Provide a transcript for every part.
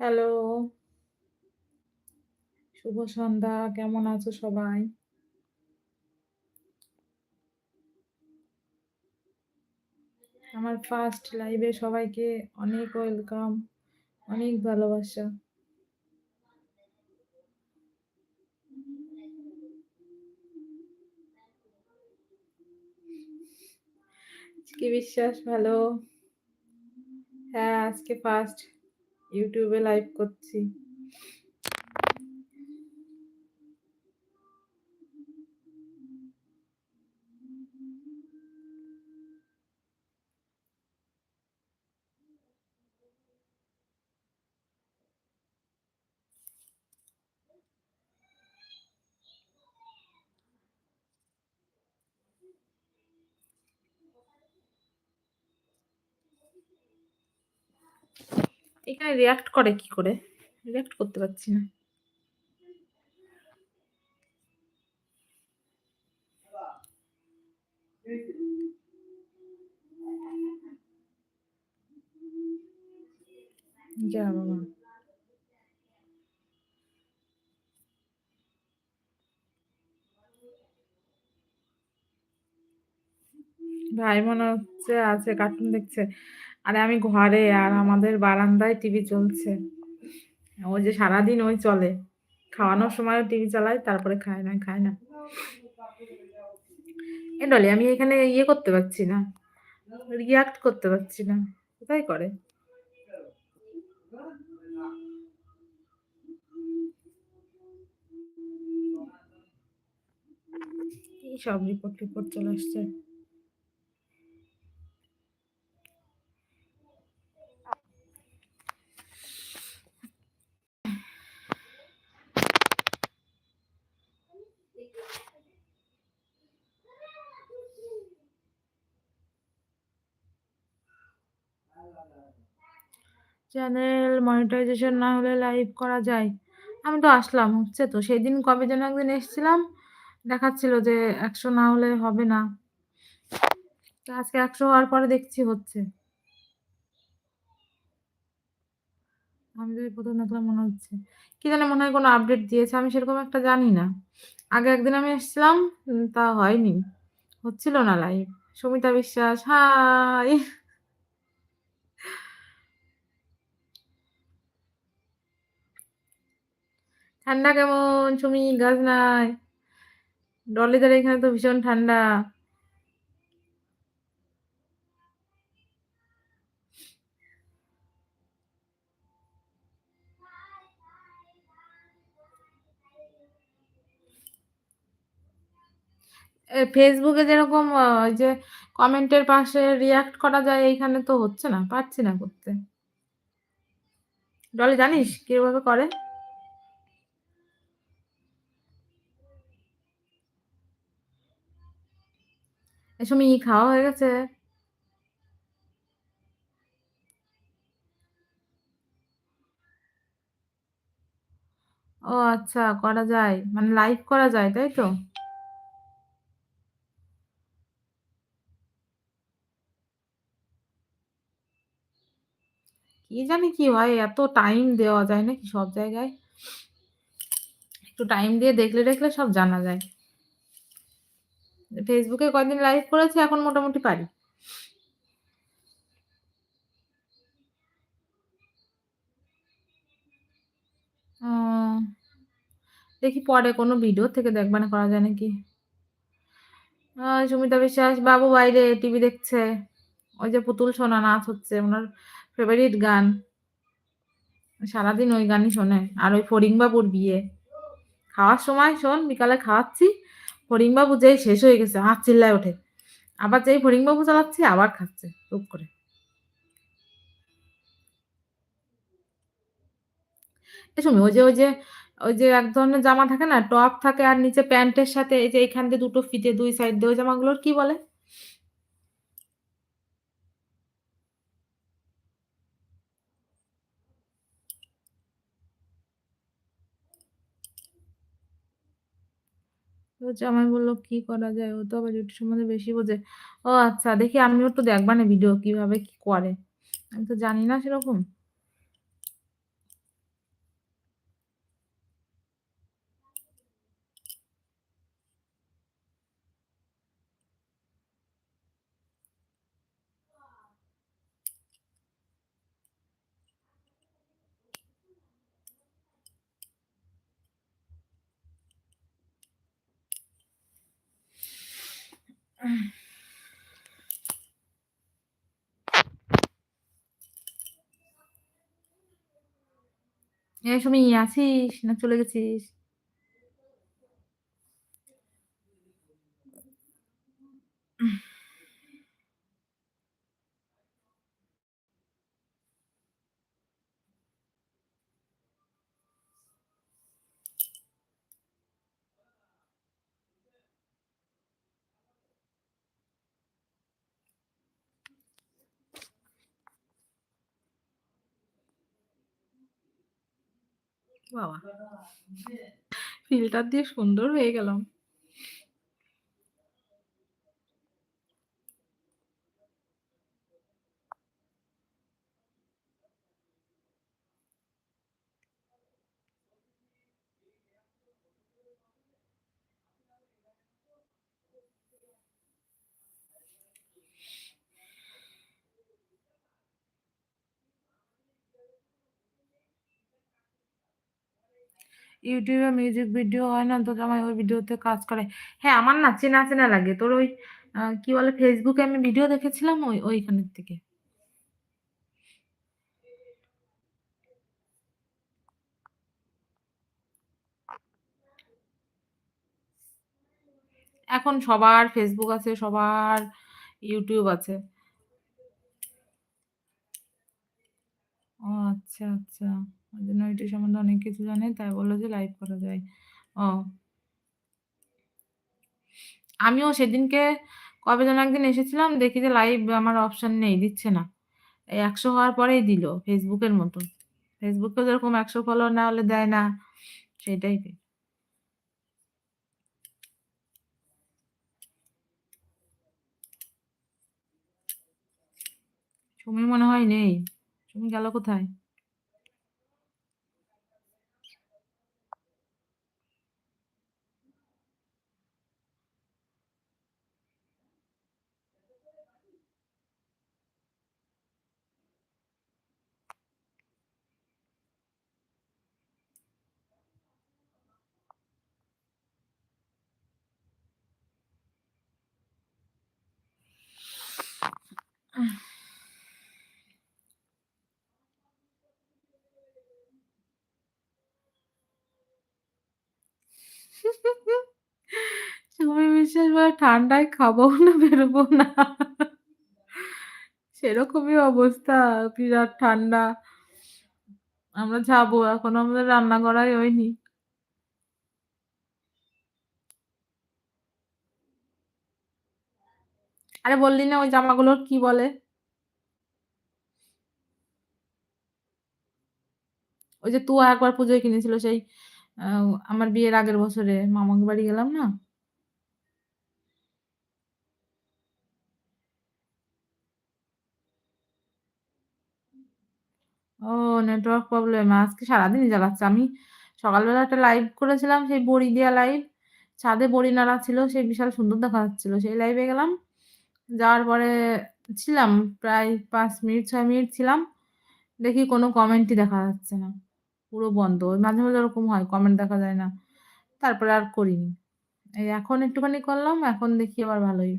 Hello. শুভ সন্ধ্যা। কেমন আছো সবাই? আমার ফার্স্ট লাইভে সবাইকে অনেক ওয়েলকাম, অনেক ভালোবাসা। কি বিশ্বাস ভালো। হ্যাঁ, আজকে ফার্স্ট এ লাইভ করছি। এখানে রিঅ্যাক্ট করে কি করে? রিয়াক্ট করতে পারছি না। যা, বাবা! ভাই মনে হচ্ছে আছে কার্টুন দেখছে। আরে আমি ঘরে আর আমাদের বারান্দায় টিভি চলছে। ওই যে সারাদিন ওই চলে। খাওয়ানোর সময়ও টিভি চালায় তারপরে খায় না, খায় না। এ ডলি আমি এখানে ইয়ে করতে পারছি না। রিঅ্যাক্ট করতে পারছি না। কোথায় করে? সব রিপোর্ট টিপোর্ট চলে আসছে। চ্যানেল মনিটাইজেশন না হলে লাইভ করা যায়। আমি তো আসলাম হচ্ছে তো। সেই দিন কবে যেন একদিন এসেছিলাম দেখাচ্ছিল যে ১০০ না হলে হবে না। আজকে ১০০ হওয়ার পরে দেখছি হচ্ছে। আমি এই ১ম দেখলাম মনে হচ্ছে। কি জানি মনে হয় কোনো আপডেট দিয়েছে। আমি সেরকম একটা জানি না। আগে একদিন আমি এসছিলাম তা হয়নি। হচ্ছিল না লাইভ। সুমিতা বিশ্বাস, হাই! ঠান্ডা কেমন, সুমি? গাজনায়? ডলিদের এখানে তো ভীষণ ঠান্ডা। Facebook যেরকম যে কমেন্টের পাশে রিঅ্যাক্ট করা যায়, এইখানে তো হচ্ছে না। পারছি না করতে। ডলি, জানিস কীভাবে করে? এ সুমি খাওয়া হয়ে গেছে? ও আচ্ছা করা যায়। মানে লাইভ করা যায়, তাই তো? কি জানি কি হয়? এত টাইম দেওয়া যায় নাকি সব জায়গায়? একটু টাইম দিয়ে দেখলে দেখলে সব জানা যায়। এ কয়দিন লাইভ করেছি, এখন মোটামুটি পারি। দেখি পরে কোনো ভিডিও থেকে দেখবানে করা যায় নাকি? সুমিতা বিশ্বাস, বাবু বাইরে টিভি দেখছে। ওই যে পুতুল সোনা, নাচ হচ্ছে, ওনার ফেভারিট গান। সারাদিন ওই গানই শোনে। আর ওই ফড়িংবাবুর বিয়ে। খাওয়ার সময় শোন, বিকালে খাওয়াচ্ছি। ফড়িংবাবু যেই শেষ হয়ে গেছে আর চিল্লায় ওঠে। আবার যেই ফরিংবাবু চালাচ্ছি আবার খাচ্ছে চুপ করে। এ ওই যে, ওই যে, ওই যে এক ধরনের জামা থাকে না? টপ থাকে আর নিচে প্যান্টের সাথে এই যে এইখান দিয়ে দুটো ফিতে দুই সাইড দিয়ে ওই জামাগুলোর কি বলে? জামাই বলল, কি করা যায়? ও তো আবার ইউটিউব সম্বন্ধে বেশি বোঝে। ও আচ্ছা দেখি আমিও একটু দেখবানে ভিডিও কীভাবে কি করে। আমি তো জানি না সেরকম। এ সময় আছিস না চলে গেছিস? বাবা! ফিল্টার দিয়ে সুন্দর হয়ে গেলাম। এ মিউজিক ভিডিও হয় না তো আমার ওই ভিডিওতে কাজ করে। হ্যাঁ, আমার না চেনা, চেনা লাগে। তোর ওই কি বলে ফেসবুকে আমি ভিডিও দেখেছিলাম ওই ওইখানের থেকে। এখন সবার ফেসবুক আছে, সবার ইউটিউব আছে। ও আচ্ছা, আচ্ছা। ওইজন্য ওইটার সম্বন্ধে অনেক কিছু জানে তাই বলল যে লাইভ করা যায়। ও। আমিও সেদিনকে কবে যেন একদিন এসেছিলাম দেখি যে লাইভ আমার অপশন নেই, দিচ্ছে না। এই ১০০ হওয়ার পরেই দিল ফেসবুকের মতো। ফেসবুকে যেরকম ১০০ ফলোয়ার না হলে দেয় না, সেটাই। সুমি মনে হয় নেই। সুমি গেল কোথায়? সুমি বিশ্বাস বলে ঠান্ডায় খাব না বেরোবো না। সেরকমই অবস্থা, বিরাট ঠান্ডা। আমরা যাব, এখনও আমাদের রান্না করাই হয়নি। আরে বললি না, ওই জামাগুলোর কি বলে? ওই যে তুয়া একবার পুজোয় কিনেছিল, সেই আমার বিয়ের আগের বছরে মামাকে বাড়ি গেলাম না? ও নেটওয়ার্ক প্রবলেম। আজকে সারাদিনই জ্বালাচ্ছে। আমি সকালবেলা একটা লাইভ করেছিলাম, সেই বড়ি দেয়া লাইভ। ছাদে বড়ি নাড়া ছিল। সেই বিশাল সুন্দর দেখা যাচ্ছিল। সেই লাইভে গেলাম। যাওয়ার পরে ছিলাম প্রায় পাঁচ মিনিট, ছয় মিনিট ছিলাম। দেখি কোনো কমেন্টই দেখা যাচ্ছে না। পুরো বন্ধ। ওই মাঝে, মাঝে ওরকম হয় কমেন্ট দেখা যায় না। তারপরে আর করিনি। এই এখন একটুখানি করলাম। এখন দেখি আবার ভালোই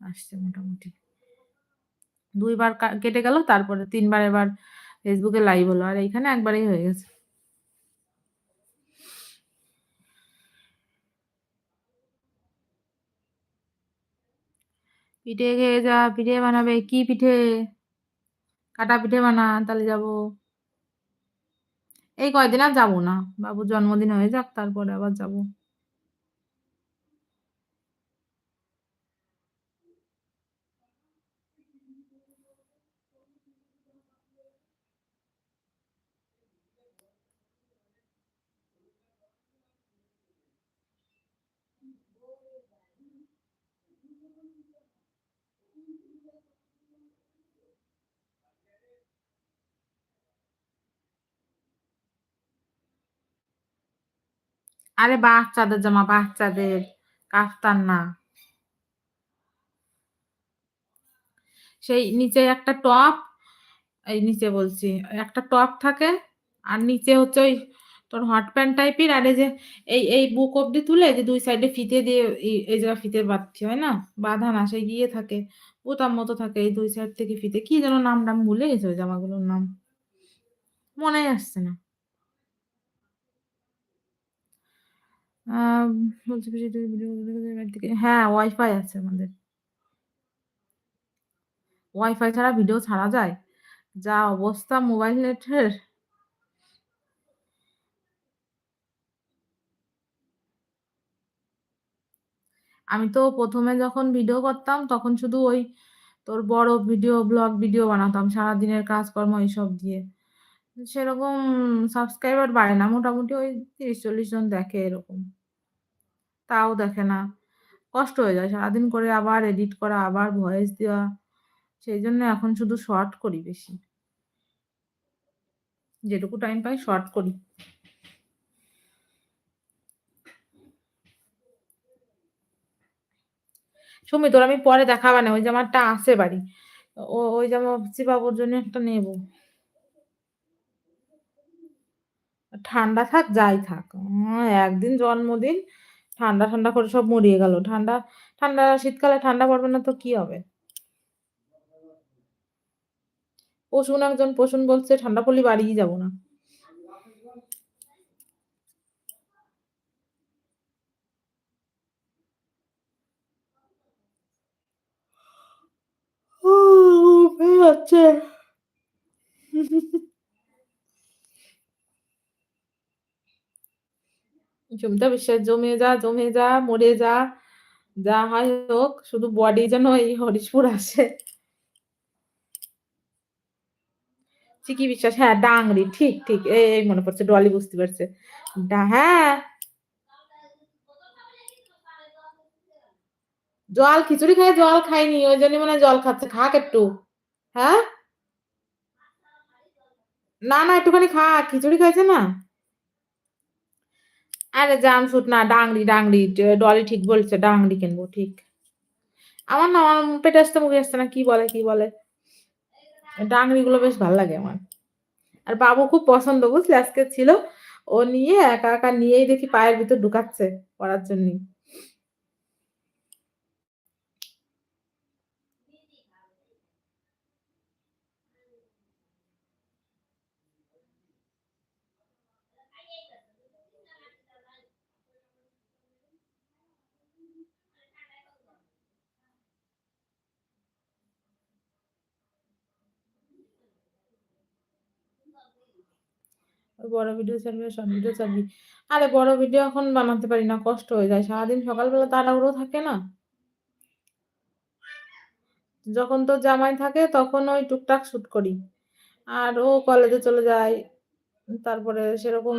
আসছে মোটামুটি। দুইবার কেটে গেল। তারপরে তিনবার এবার ফেসবুকে লাইভ হলো। আর এইখানে একবারেই হয়ে গেছে। পিঠে খেয়ে যা। পিঠে বানাবে। কি পিঠে? কাটা পিঠে বানা তাহলে যাব। এই কয়দিন আর যাব না। বাবুর জন্মদিন হয়ে যাক তারপরে আবার যাব। আরে বাচ্চাদের জামা, বাচ্চাদের। কাফতান না। সেই নিচে একটা টপ, এই নিচে বলছি। একটা টপ থাকে আর নিচে হচ্ছে ওই তোর হট প্যান্ট টাইপের আর এই যে এই, এই বুক অব্দি তুলে যে দুই সাইডে ফিতে দিয়ে এই, জায়গায় ফিতে বাঁধছি, হয় না? বাঁধা না সেই গিয়ে থাকে। বোতাম মতো থাকে এই দুই সাইড থেকে ফিতে। কি যেন নাম-টাম আমি ভুলে গেছি ওই জামাগুলোর নাম। মনেই আসছে না। বলছি হ্যাঁ, ওয়াইফাই আছে আমাদের। ওয়াইফাই ছাড়া ভিডিও ছাড়া যায়? যা অবস্থা মোবাইল নেটের। আমি তো প্রথমে যখন ভিডিও করতাম তখন শুধু ওই তোর বড় ভিডিও, ব্লগ ভিডিও বানাতাম সারাদিনের কাজকর্ম এইসব দিয়ে। সেরকম সাবস্ক্রাইবার বাড়ে না। মোটামুটি ওই ৩০-৪০ জন দেখে এরকম। তাও দেখে না। কষ্ট হয়ে যায়। সারাদিন করে আবার এডিট করা, আবার ভয়েস দেওয়া। সেই জন্য এখন শুধু শর্ট করি বেশি। যেটুকু টাইম পাই শর্ট করি। সুমি তোর আমি পরে দেখাবানে ওই জামাটা আছে বাড়ি। ওই জামা বাবুর জন্য একটা নেব। ঠান্ডা থাক যাই থাক। একদিন জন্মদিন ঠান্ডা, ঠান্ডা করে সব মরিয়ে গেল। ঠান্ডা, ঠান্ডা শীতকালে ঠান্ডা পড়বে না তো কি হবে? পশুন একজন পশুন বলছে ঠান্ডা পড়লে বাড়িই যাব না। ঘুম সুমিতা বিশ্বাস জমে যা, জমে যা, মরে যা। যা হয় হোক শুধু বডি যেন এই হরিশপুর আসে। চিকি বিশ্বাস হ্যাঁ, ডাংরি ঠিক, ঠিক। এই, মনে পড়ছে ডলি বুঝতে পারছে। হ্যাঁ। জল খিচুড়ি খায় জল খায়নি। ওইজন্যই মনে হয় জল খাচ্ছে। খাক একটু। হ্যাঁ? না, না একটুখানি খা। খিচুড়ি খাইছে না? আরে জামশুট না ডাংরি, ডাংরি। ডলি ঠিক বলছে ডাংরি কিনবো ঠিক। আমার না আমার পেটে আসতে মুখে আসছে না। কি বলে, কি বলে? ডাংরি গুলো বেশ ভালো লাগে আমার। আর বাবু খুব পছন্দ বুঝলি? আজকে ছিল। ও নিয়ে একা, একা নিয়েই দেখি পায়ের ভিতর ঢুকাচ্ছে পড়ার জন্যই। বড় ভিডিও ছাড়বি শর্ট ভিডিও ছাড়বি। আরে বড় ভিডিও এখন বানাতে পারি না। কষ্ট হয়ে যায়। সারাদিন সকালবেলা তাড়াহুড়ো থাকে না? যখন তোর জামাই থাকে তখন ওই টুকটাক শুট করি। আর ও কলেজে চলে যায়। তারপরে সেরকম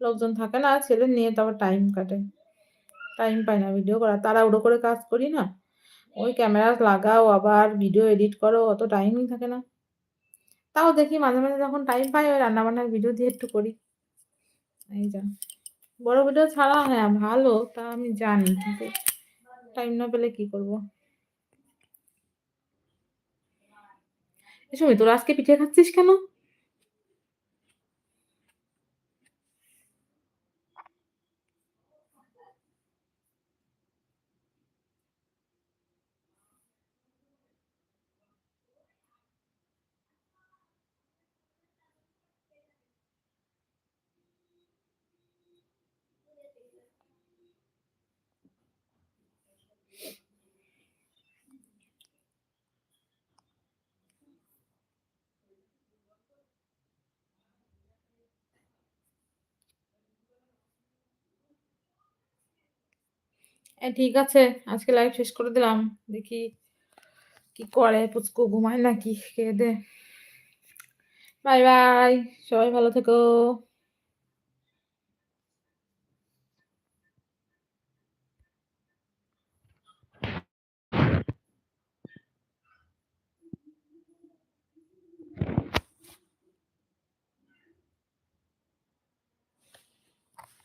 লোকজন থাকে না। ছেলে নিয়ে তারপর টাইম কাটে। টাইম পাই না ভিডিও করার। তাড়াহুড়ো করে কাজ করি না। ওই ক্যামেরা লাগাও, আবার ভিডিও এডিট করো, অত টাইমই থাকে না। তাও দেখি মাঝে, মাঝে যখন টাইম পাই ওই রান্নাবান্নার ভিডিও দিয়ে একটু করি। এই যা। বড় ভিডিও ছাড়া হ্যাঁ ভালো তা আমি জানি। কিন্তু টাইম না পেলে কি করব? এ সুমি তোরা আজকে পিঠে খাচ্ছিস কেন? এ ঠিক আছে। আজকে লাইভ শেষ করে দিলাম। দেখি কি করে পুচকু ঘুমায় নাকি খেয়ে দে বাই, বাই। সবাই ভালো থেকো।